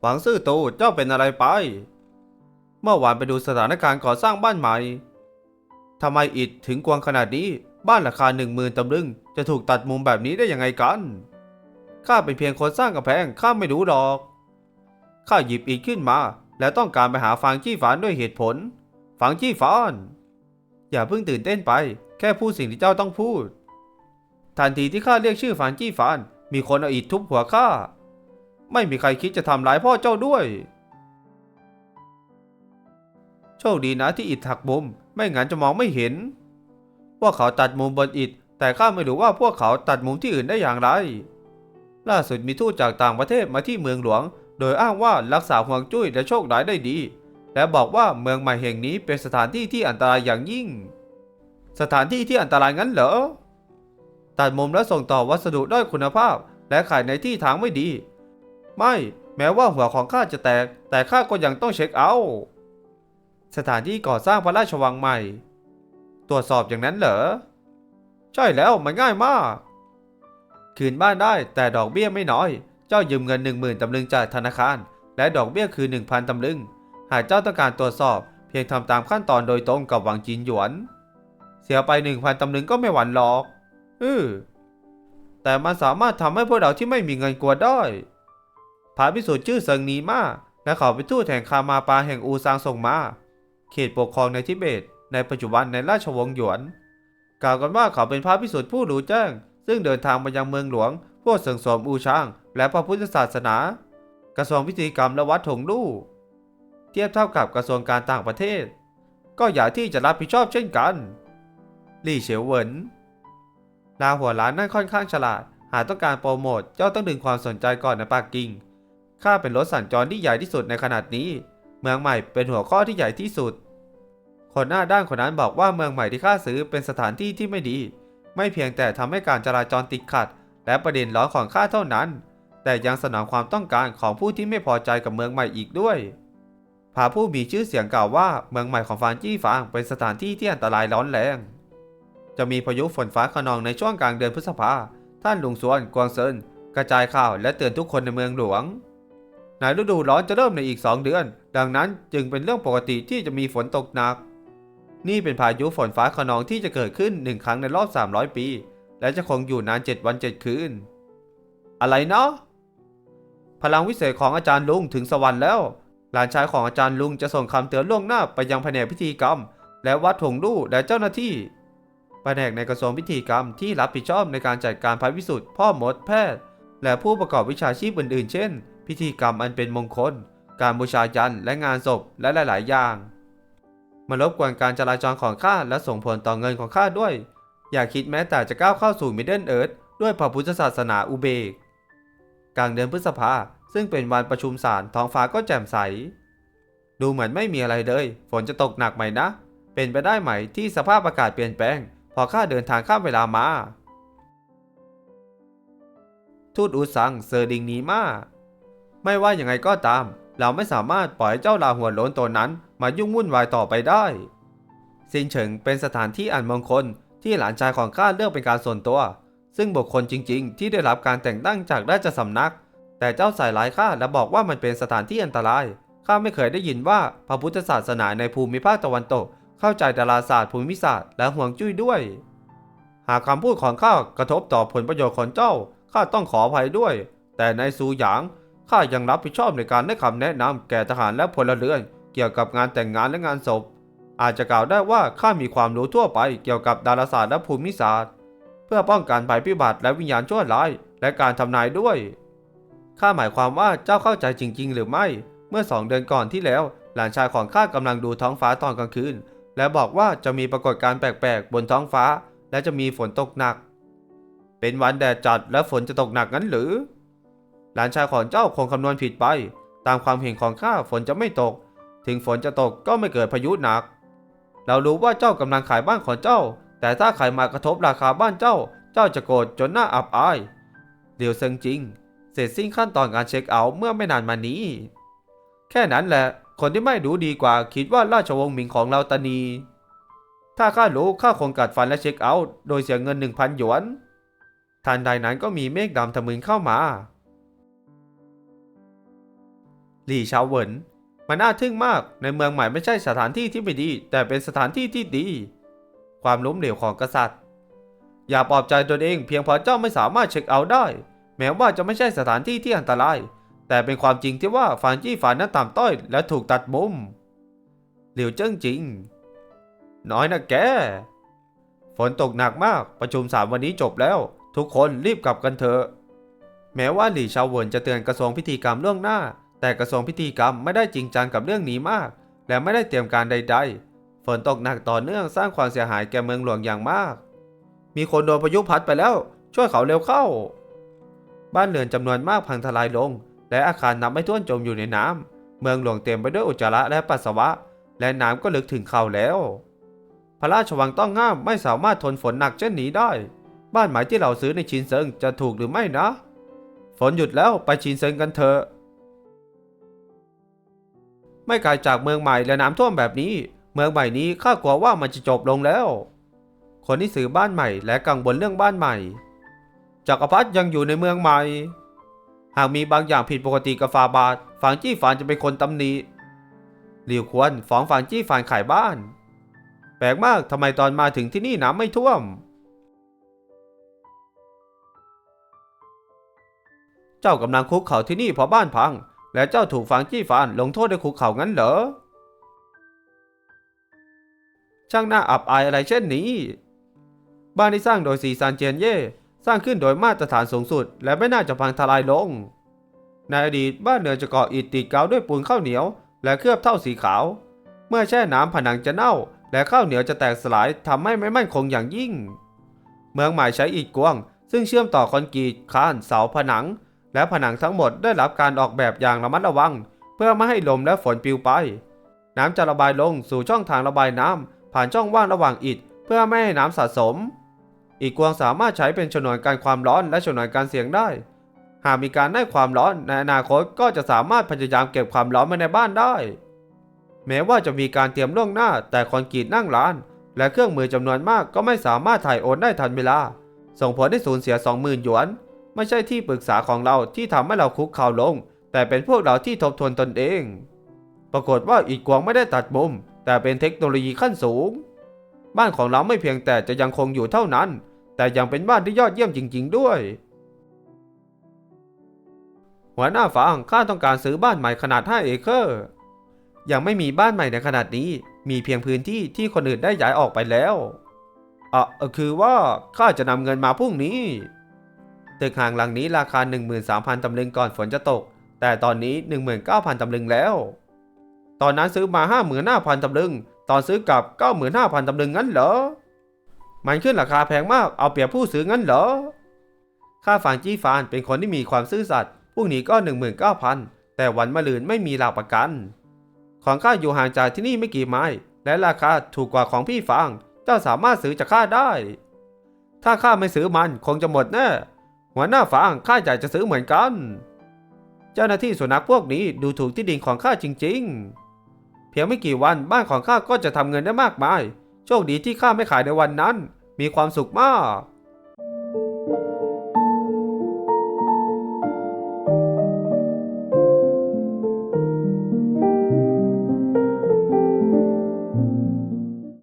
หวังซื่อตูเจ้าเป็นอะไรไป เมื่อวานไปดูสถานการณ์ก่อสร้างบ้านใหม่ทำไมอิฐถึงกวางขนาดนี้ บ้านราคาหนึ่งหมื่นตำลึง จะถูกตัดมุมแบบนี้ได้ยังไงกัน ข้าเป็นเพียงคนสร้างกำแพงข้าไม่รู้หรอก ข้าหยิบอิฐขึ้นมา แล้วต้องการไปหาฟางจี้ฝานด้วยเหตุผล ฟางจี้ฝาน อย่าเพิ่งตื่นเต้นไป แค่พูดสิ่งที่เจ้าต้องพูด ทันทีที่ข้าเรียกชื่อฟางจี้ฝาน มีคนเอาอิฐทุบหัวข้า ไม่มีใครคิดจะทำร้ายพ่อเจ้าด้วย โชคดีนะที่อิฐหักมุม ไม่งั้นจะมองไม่เห็นว่าเขาตัดมุมบนอิฐ แต่ข้าไม่รู้ว่าพวกเขาตัดมุมที่อื่นได้อย่างไร ล่าสุดมีทูตจากต่างประเทศมาที่เมืองหลวง โดยอ้างว่ารักษาห่วงจุ้ยและโชคร้ายได้ดี และบอกว่าเมืองใหม่แห่งนี้เป็นสถานที่ที่อันตรายอย่างยิ่ง สถานที่ที่อันตรายงั้นเหรอ ตัดมุมและส่งต่อวัสดุด้อยคุณภาพ และขายในที่ทางไม่ดี ไม่ แม้ว่าหัวของข้าจะแตก แต่ข้าก็ยังต้องเช็คเอาท์สถานที่ก่อสร้างพระราชวังใหม่ ตรวจสอบอย่างนั้นเหรอ ใช่แล้วมันง่ายมาก คืนบ้านได้แต่ดอกเบี้ยไม่น้อย เจ้ายืมเงิน 1 0,000ตำลึงจากธนาคาร และดอกเบี้ยคือ 1,000ตำลึง หากเจ้าต้องการตรวจสอบ เพียงทำตามขั้นตอนโดยตรงกับหวังจีนหยวน เสียไป1,000ตำลึงก็ไม่หวั่นหรอกเออแต่มันสามารถทำให้พวกเราที่ไม่มีเงินกลัวได้ พระพิสุทธิ์ชื่อเซิงนีมาและเขาเป็นทูตแห่งคามาปาแห่งอูซางส่งมา เขตปกครองในทิเบต ในปัจจุบันในราชวงศ์หยวน กล่าวกันว่าเขาเป็นพระพิสุทธิ์ผู้รู้แจ้ง ซึ่งเดินทางมายังเมืองหลวงเพื่อเสริมสมอูช่าง และพระพุทธศาสนา กระทรวงพิธีกรรมและวัดถงลู่เทียบเท่ากับกระทรวงการต่างประเทศ ก็อย่าที่จะรับผิดชอบเช่นกันลี่เฉียวเหวินลาหัวล้านนั่นค่อนข้างฉลาด หากต้องการโปรโมทเจ้าต้องดึงความสนใจก่อนในปักกิ่ง ข้าเป็นรถสัญจรที่ใหญ่ที่สุดในขนาดนี้ เมืองใหม่เป็นหัวข้อที่ใหญ่ที่สุด คนหน้าด้านคนนั้นบอกว่าเมืองใหม่ที่ข้าซื้อเป็นสถานที่ที่ไม่ดี ไม่เพียงแต่ทำให้การจราจรติดขัด และประเด็นร้อนของข้าเท่านั้น แต่ยังสนองความต้องการของผู้ที่ไม่พอใจกับเมืองใหม่อีกด้วยผาผู้มีชื่อเสียงกล่าวว่าเมืองใหม่ของฟานจี้ฟางเป็นสถานที่ที่อันตรายร้อนแรง จะมีพายุฝนฟ้าขนองในช่วงกลางเดือนพฤษภาท่านลุงสวนกวางเซินกระจายข่าวและเตือนทุกคนในเมืองหลวง ในฤดูร้อนจะเริ่มในอีก 2 เดือน ดังนั้นจึงเป็นเรื่องปกติที่จะมีฝนตกหนัก นี่เป็นพายุฝนฟ้าขนองที่จะเกิดขึ้นหนึ่งครั้งในรอบ 300 ปี และจะคงอยู่นาน 7 วัน 7 คืน อะไรเนาะพลังวิเศษของอาจารย์ลุงถึงสวรรค์แล้ว หลานชายของอาจารย์ลุงจะส่งคำเตือนล่วงหน้าไปยังแผนกพิธีกรรม และวัดถงลู่และเจ้าหน้าที่แผนกในกระทรวงพิธีกรรมที่รับผิดชอบในการจัดการภัยพิสุทธิ์พ่อมดแพทย์ และผู้ประกอบวิชาชีพอื่นๆ เช่น พิธีกรรมอันเป็นมงคล การบูชายันและงานศพและหลาย ๆ อย่าง มารบกวนการจราจรของข้าและส่งผลต่อเงินของข้าด้วย อย่าคิดแม้แต่จะก้าวเข้าสู่มิดเดิลเอิร์ธด้วยพระพุทธศาสนาอุเบก กลางเดือนพฤษภาซึ่งเป็นวันประชุมศาลท้องฟ้าก็แจ่มใส ดูเหมือนไม่มีอะไรเลย ฝนจะตกหนักไหมนะ เป็นไปได้ไหมที่สภาพอากาศเปลี่ยนแปลง พอข้าเดินทางข้ามเวลามา ทูตอูซังเซอร์ดิงนีมา ไม่ว่าอย่างไงก็ตาม เราไม่สามารถปล่อยเจ้าลาหัวโล้นตัวนั้นมายุ่งวุ่นวายต่อไปได้ซินเฉิงเป็นสถานที่อันมงคลที่หลานชายของข้าเลือกเป็นการส่วนตัว ซึ่งบุคคลจริง ๆ ที่ได้รับการแต่งตั้งจากราชสำนัก แต่เจ้าใส่ร้ายข้าและบอกว่ามันเป็นสถานที่อันตรายข้าไม่เคยได้ยินว่าพระพุทธศาสนาในภูมิภาคตะวันตก เข้าใจดาราศาสตร์ภูมิศาสตร์และห่วงจุ้ยด้วย หากคำพูดของข้ากระทบต่อผลประโยชน์ของเจ้าข้าต้องขออภัยด้วย แต่ในซูหยาง ข้ายังรับผิดชอบในการให้คำแนะนำแก่ทหารและพลเรือน เกี่ยวกับงานแต่งงานและงานศพ อาจจะกล่าวได้ว่าข้ามีความรู้ทั่วไปเกี่ยวกับดาราศาสตร์และภูมิศาสตร์ เพื่อป้องกันภัยพิบัติและวิญญาณชั่วร้าย และการทำนายด้วย ข้าหมายความว่าเจ้าเข้าใจจริง ๆ หรือไม่ เมื่อสองเดือนก่อนที่แล้ว หลานชายของข้ากำลังดูท้องฟ้าตอนกลางคืน และบอกว่าจะมีปรากฏการณ์แปลกๆบนท้องฟ้า และจะมีฝนตกหนัก เป็นวันแดดจัดและฝนจะตกหนักงั้นหรือ หลานชายของเจ้าคงคำนวณผิดไป ตามความเห็นของข้าฝนจะไม่ตก ถึงฝนจะตกก็ไม่เกิดพายุหนัก เรารู้ว่าเจ้ากำลังขายบ้านของเจ้า แต่ถ้าใครมากระทบราคาบ้านเจ้า เจ้าจะโกรธจนหน้าอับอายเดี๋ยวเซิงจริง เสร็จสิ้นขั้นตอนการเช็คเอาท์เมื่อไม่นานมานี้ แค่นั้นแหละ คนที่ไม่รู้ดีกว่าคิดว่าราชวงศ์หมิงของเราตานี ถ้าข้ารู้ข้าคงกัดฟันและเช็คเอาท์โดยเสียเงิน1,000หยวนทันใดนั้นก็มีเมฆดำทะมึนเข้ามา หลี่เชาเหวินมันน่าทึ่งมากในเมืองใหม่ไม่ใช่สถานที่ที่ไม่ดี แต่เป็นสถานที่ที่ดี ความล้มเหลวของกษัตริย์ อย่าปลอบใจตนเอง เพียงเพราะเจ้าไม่สามารถเช็คเอาท์ได้ แม้ว่าจะไม่ใช่สถานที่ที่อันตราย แต่เป็นความจริงที่ว่าฟานจี้ฝานนั้นต่ำต้อย และถูกตัดมุมหลิวเจิ้งจริง น้อยนะแกฝนตกหนักมากประชุมสามวันนี้จบแล้ว ทุกคนรีบกลับกันเถอะแม้ว่าหลี่เชาเวินจะเตือนกระทรวงพิธีกรรมล่วงหน้า แต่กระทรวงพิธีกรรมไม่ได้จริงจังกับเรื่องนี้มาก และไม่ได้เตรียมการใด ๆ ฝนตกหนักต่อเนื่องสร้างความเสียหายแก่เมืองหลวงอย่างมาก มีคนโดนพายุพัดไปแล้ว ช่วยเขาเร็วเข้า บ้านเรือนจำนวนมากพังทลายลง และอาคารนับไม่ถ้วนจมอยู่ในน้ำเมืองหลวงเต็มไปด้วยอุจจาระและปัสสาวะ และน้ำก็ลึกถึงเข่าแล้ว พระราชวังต้องห้ามไม่สามารถทนฝนหนักเช่นนี้ได้ บ้านหมายที่เราซื้อในชินเซิงจะถูกหรือไม่นะ ฝนหยุดแล้วไปชินเซิงกันเถอะ ไม่ไกลจากเมืองใหม่และน้ำท่วมแบบนี้ เมืองใหม่นี้ข้ากลัวว่ามันจะจบลงแล้ว คนที่ซื้อบ้านใหม่และกังวลเรื่องบ้านใหม่จักรพรรดิยังอยู่ในเมืองใหม่ หากมีบางอย่างผิดปกติกับฟาบาทฝางจี้ฝานจะเป็นคนตำหนิหลิวควรฟ้องฝางจี้ฝานขายบ้าน แปลกมากทำไมตอนมาถึงที่นี่น้ำไม่ท่วม เจ้ากำลังคุกเข่าที่นี่เพราะบ้านพัง และเจ้าถูกฝางจี้ฝานลงโทษด้วยคุกเข่างั้นเหรอ ช่างน่าอับอายอะไรเช่นนี้ บ้านที่สร้างโดยซีซานเจียนเย่สร้างขึ้นโดยมาตรฐานสูงสุด และไม่น่าจะพังทลายลง ในอดีตบ้านเรือนจะก่ออิฐติดกาวด้วยปูนข้าวเหนียว และเคลือบเท่าสีขาว เมื่อแช่น้ำผนังจะเน่า และข้าวเหนียวจะแตกสลายทำให้ไม่มั่นคงอย่างยิ่ง เมืองใหม่ใช้อิฐกวางซึ่งเชื่อมต่อคอนกรีตคานเสาผนัง และผนังทั้งหมดได้รับการออกแบบอย่างระมัดระวัง เพื่อไม่ให้ลมและฝนปลิวไป น้ำจะระบายลงสู่ช่องทางระบายน้ำผ่านช่องว่างระหว่างอิฐ เพื่อไม่ให้น้ำสะสม อีกกวางสามารถใช้เป็นชนวนการความร้อนและชนวนการเสียงได้ หากมีการได้ความร้อนในอนาคตก็จะสามารถพยายามเก็บความร้อนไว้ในบ้านได้ แม้ว่าจะมีการเตรียมล่วงหน้า แต่คอนกรีตนั่งร้าน และเครื่องมือจำนวนมากก็ไม่สามารถถ่ายโอนได้ทันเวลา ส่งผลให้สูญเสีย 20,000หยวน ไม่ใช่ที่ปรึกษาของเราที่ทำให้เราคุกเข่าลง แต่เป็นพวกเราที่ทบทวนตนเอง ปรากฏว่าอีกกวงไม่ได้ตัดมุม แต่เป็นเทคโนโลยีขั้นสูง บ้านของเราไม่เพียงแต่จะยังคงอยู่เท่านั้น แต่ยังเป็นบ้านที่ยอดเยี่ยมจริง ๆ ด้วย หัวหน้าฟางข้าต้องการซื้อบ้านใหม่ขนาด 5 เอเคอร์ยังไม่มีบ้านใหม่ในขนาดนี้ มีเพียงพื้นที่ที่คนอื่นได้ย้ายออกไปแล้วอะคือว่าข้าจะนำเงินมาพรุ่งนี้ ตึกห่างหลังนี้ราคา 13,000ตำลึงก่อนฝนจะตก แต่ตอนนี้ 19,000ตำลึงแล้ว ตอนนั้นซื้อมา 55,000ตำลึง ตอนซื้อกลับ95,000ตำลึงงั้นเหรอ มันขึ้นราคาแพงมากเอาเปรียบผู้ซื้องั้นเหรอ ค่าฟางจี้ฟานเป็นคนที่มีความซื่อสัตย์พวกนี้ก็ 19,000 แต่วันมะรืนไม่มีหลักประกัน ของข้าอยู่ห่างจากที่นี่ไม่กี่ไมล์และราคาถูกกว่าของพี่ฟาง เจ้าสามารถซื้อจากข้าได้ ถ้าข้าไม่ซื้อมันคงจะหมดแน่ หัวหน้าฟางข้าอยากจะซื้อเหมือนกัน เจ้าหน้าที่สุนัขพวกนี้ดูถูกที่ดินของข้าจริง ๆ เพียงไม่กี่วันบ้านของข้าก็จะทำเงินได้มากมาย โชคดีที่ข้าไม่ขายในวันนั้น มีความสุขมาก